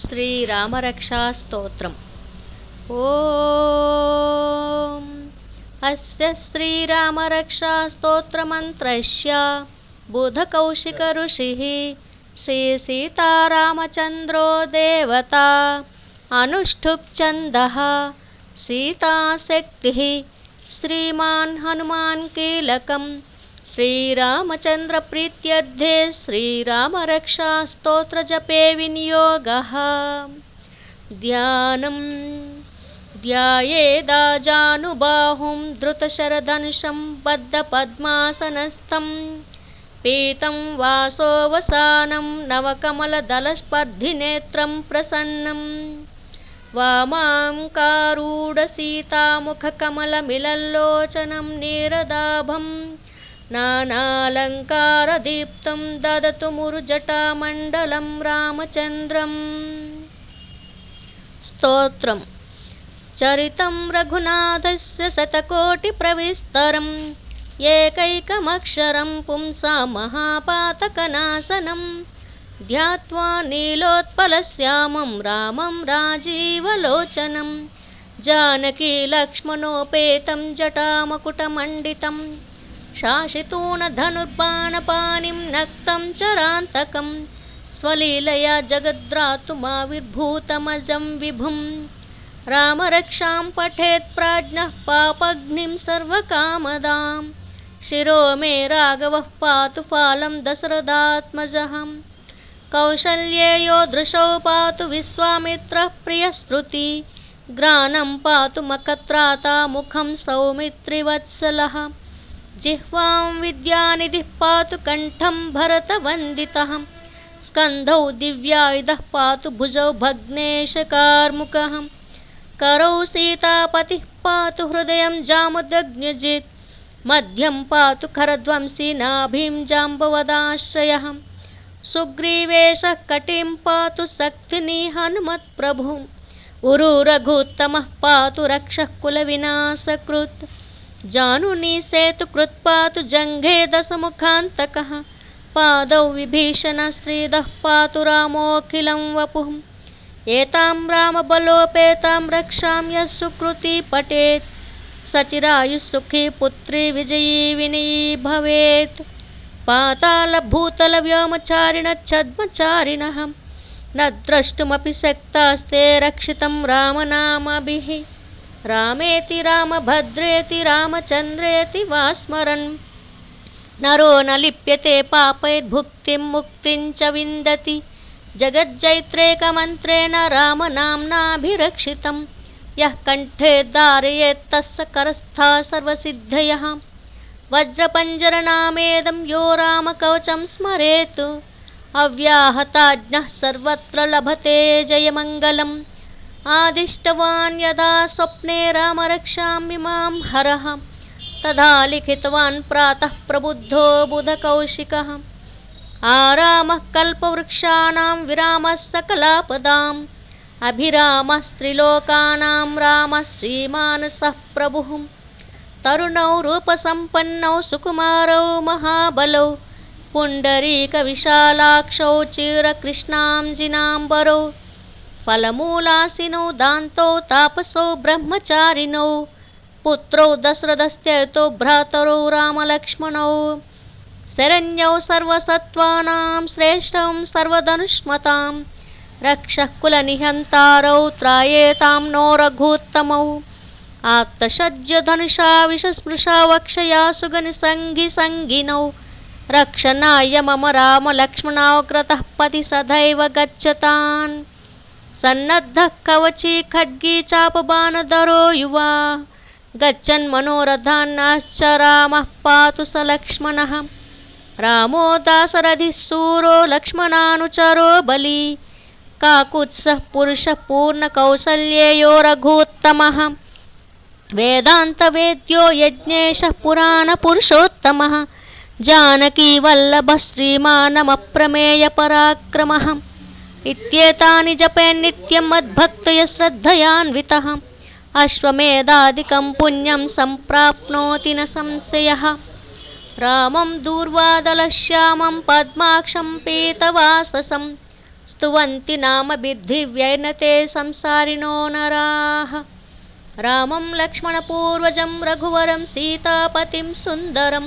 श्रीरामरक्षास्तोत्रम्। ॐ अस्य श्रीरामरक्षास्तोत्रमन्त्रस्य बुधकौशिकऋषिः श्रीसीतारामचन्द्रो देवता अनुष्ठुप्छन्दः सीताशक्तिः श्रीमान् हनुमान् कीलकम् श्रीरामचन्द्रप्रीत्यर्थे श्रीरामरक्षास्तोत्रजपे विनियोगः ध्यानं ध्यायेदाजानुबाहुं धृतशरधनुषं बद्धपद्मासनस्थं पीतं वासोऽवसानं नवकमलदलस्पर्धिनेत्रं प्रसन्नं वामां कारूढसीतामुखकमलमिलल्लोचनं नीरदाभम् नानालङ्कारदीप्तं ददतु मुरुजटामण्डलं रामचन्द्रम् स्तोत्रम् चरितं रघुनाथस्य शतकोटिप्रविस्तरम् एकैकमक्षरं पुंसा महापातकनाशनं ध्यात्वा नीलोत्पलश्यामं रामं राजीवलोचनं जानकीलक्ष्मणोपेतं जटामकुटमण्डितम् शासितूणधनुर्बाणपाणिं नक्तं चरान्तकं स्वलीलया जगद्रातुमाविर्भूतमजं विभुं। रामरक्षां पठेत् प्राज्ञः पापग्निं सर्वकामदां। शिरो मे राघवः पातु फालं दशरथात्मजः कौशल्येयो दृशौ पातु विश्वामित्रः प्रियश्रुति ग्रानं पातु मखत्राता मुखं सौमित्रिवत्सलः जिह्वां विद्यानिधिः पातु कण्ठं भरतवन्दितः स्कन्धौ दिव्यायुधः पातु भुजौ भग्नेशकार्मुकः करौ सीतापतिः पातु हृदयं जामुदग्न्यजित् मध्यं पातु खरध्वंसी नाभिं जाम्बवदाश्रयः सुग्रीवेशः कटिं पातु शक्तिनी हनुमत्प्रभुम् उरु रघुत्तमः पातु रक्षः कुलविनाशकृत्। जानुनी सेतुकृत्पातु जङ्घे दशमुखान्तकः पादौ विभीषणश्रीदः पातु रामोऽखिलं वपुः। एतां रामबलोपेतां रक्षां यः सुकृती पठेत् सचिरायुः सुखी पुत्री विजयी विनयी भवेत्। पातालभूतलव्योमचारिणच्छद्मचारिणः न द्रष्टुमपि शक्तास्ते रक्षितं रामनामभिः। रामेति रामभद्रेति रामचन्द्रेति वा स्मरन् नरो न लिप्यते पापैर्भुक्तिं मुक्तिं च विन्दति। जगज्जैत्रेकमन्त्रेण रामनाम्नाभिरक्षितं यः कण्ठे धारयेत् तस्य करस्था सर्वसिद्धयः। वज्रपञ्जरनामेदं यो रामकवचं स्मरेत्। अव्याहताज्ञः सर्वत्र लभते जयमङ्गलम् आदिष्टवान् यदा स्वप्ने रामरक्षामिमां हरः, तदा लिखितवान् प्रातः प्रबुद्धो बुधकौशिकः। आरामः कल्पवृक्षाणां विरामः सकलापदाम् अभिरामस्त्रिलोकानां रामः श्रीमानसः प्रभुः। तरुणौ रूपसम्पन्नौ सुकुमारौ महाबलौ, पुण्डरीकविशालाक्षौ ఫలమూలాసినో దాంతో తాపసో బ్రహ్మచారినో పుత్రో దశరథస్థ్యతో భ్రాతరో రామలక్ష్మణౌ. శరణ్యౌ సర్వసత్వానాం శ్రేష్టం సర్వధనుష్మతాం. రక్షకులనిహంతారౌ త్రాయేతాం నో రఘోత్తమౌ ఆత్తషజ్యధనుషా విషస్పృశా వక్షయా సుగని సంగి సంగినౌ రక్షణాయ మమ రామలక్ష్మణాగ్రతః పతి సదైవ గచ్చతాన్. सन्नद्धः कवची खड्गी चापबाणधरो युवा। गच्छन् मनोरथान्नाश्च रामः पातु स लक्ष्मणः। रामो दासरथिः शूरो लक्ष्मणानुचरो बली। काकुत्सः पुरुषः पूर्णकौसल्येयो रघुत्तमः। वेदान्तवेद्यो यज्ञेशः पुराणपुरुषोत्तमः जानकीवल्लभः श्रीमानमप्रमेयपराक्रमः इत्येतानि जपेन्नित्यं मद्भक्तय श्रद्धयान्वितः। अश्वमेधादिकं पुण्यं सम्प्राप्नोति न संशयः। रामं दूर्वादलश्यामं पद्माक्षं पीतवाससं। स्तुवन्ति नाम ते संसारिणो नराः। रामं लक्ष्मणपूर्वजं रघुवरं सीतापतिं सुन्दरं।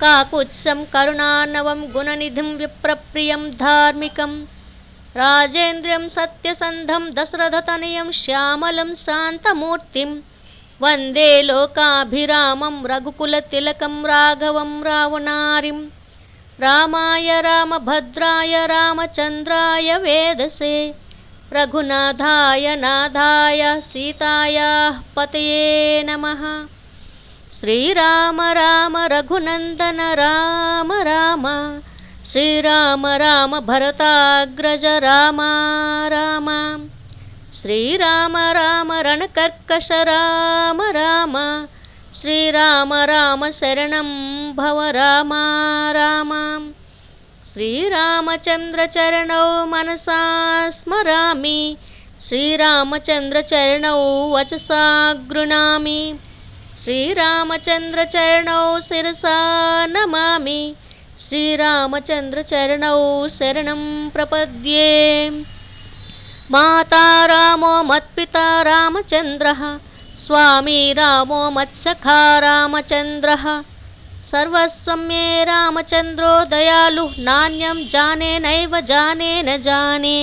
काकुत्सं करुणानवं गुणनिधिं विप्रप्रियं धार्मिकं राजेन्द्रियं सत्यसन्धं दशरथतनयं श्यामलं शान्तमूर्तिं वन्दे लोकाभिरामं रघुकुलतिलकं राघवं रावणारिम् रामाय रामभद्राय रामचन्द्राय वेदसे रघुनाथाय नाथाय सीतायाः पतये नमः। श्रीराम राम रघुनन्दन राम राम श्रीराम राम भरताग्रज राम राम। श्रीराम राम रणकर्कश राम राम। श्रीराम राम शरणं भव राम राम। श्रीरामचन्द्रचरणौ मनसा स्मरामि। श्रीरामचन्द्रचरणौ वचसा गृणामि। श्रीरामचन्द्रचरणौ शिरसा नमामि श्रीरामचन्द्रचरणौ शरणं प्रपद्ये। माता रामो मत्पिता रामचन्द्रः स्वामी रामो मत्सखा रामचन्द्रः। सर्वस्वं मे रामचन्द्रो दयालुः नान्यं जाने नैव जाने न जाने।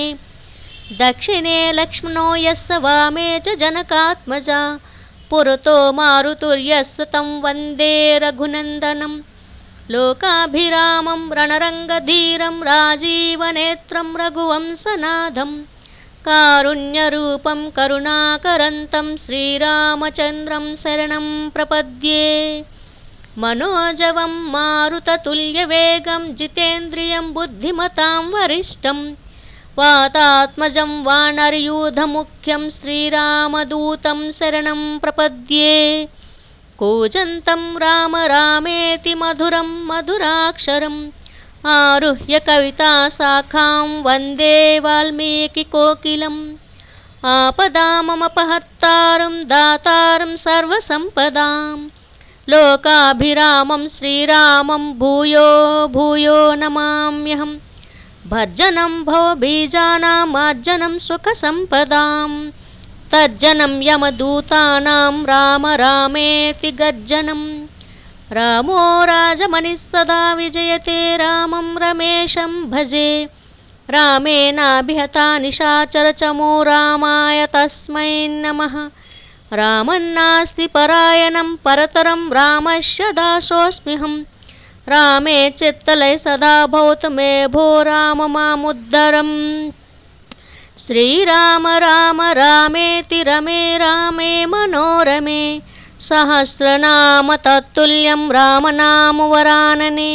दक्षिणे लक्ष्मणो यस्य वामे च जनकात्मजा पुरतो मारुतुर्यस्य तं वन्दे रघुनन्दनं లోకాభిరామం రణరంగధీరం రాజీవనేత్రం రఘువంశనాథం కారుణ్యరూపం కరుణాకరంతం శ్రీరామచంద్రం శరణం ప్రపద్యే. మనోజవం మారుతతుల్యవేగం జితేంద్రియం బుద్ధిమతాం వరిష్టం వాతాత్మజం వానర్యూధముఖ్యం శ్రీరామదూతం శరణం ప్రపద్యే. कूजन्तं राम रामेति मधुरं मधुराक्षरम् आरुह्य कविताशाखां वंदे वाल्मीकिकोकिलम् आपदाममपहर्तारं दातारं सर्वसम्पदां लोकाभिरामं श्रीरामं भूयो भूयो नमाम्यहं भर्जनं भवबीजानामार्जनं सुखसम्पदां तज्जनं यमदूतानां राम रामेति गर्जनम्। रामो राजमणिः सदा विजयते, रामं रमेशं भजे। रामेणाभिहता निशाचरचमो रामाय तस्मै नमः। रामन्नास्ति परायणं, परतरं रामस्य दासोऽस्म्यहं रामे चित्तलय सदा भवत मे भो राम मामुद्धरम्। श्रीराम राम रामेति रमे रामे मनोरमे सहस्रनाम तत्तुल्यं रामनामवरानने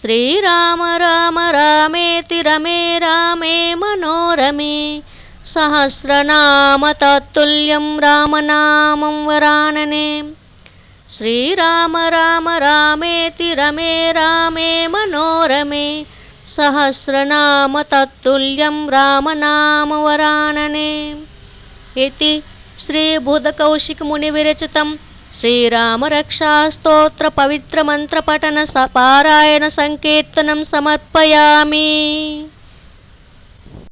श्रीराम राम रामेति रमे रामे मनोरमे सहस्रनाम तत्तुल्यं रामनामं वरानने। श्रीराम राम रामेति रमे रामे मनोरमे सहस्रनाम तत्तुल्यं रामनामवरानने इति श्रीबुधकौशिकमुनिविरचितं श्रीरामरक्षास्तोत्रपवित्रमन्त्रपठनपारायणसङ्कीर्तनं समर्पयामि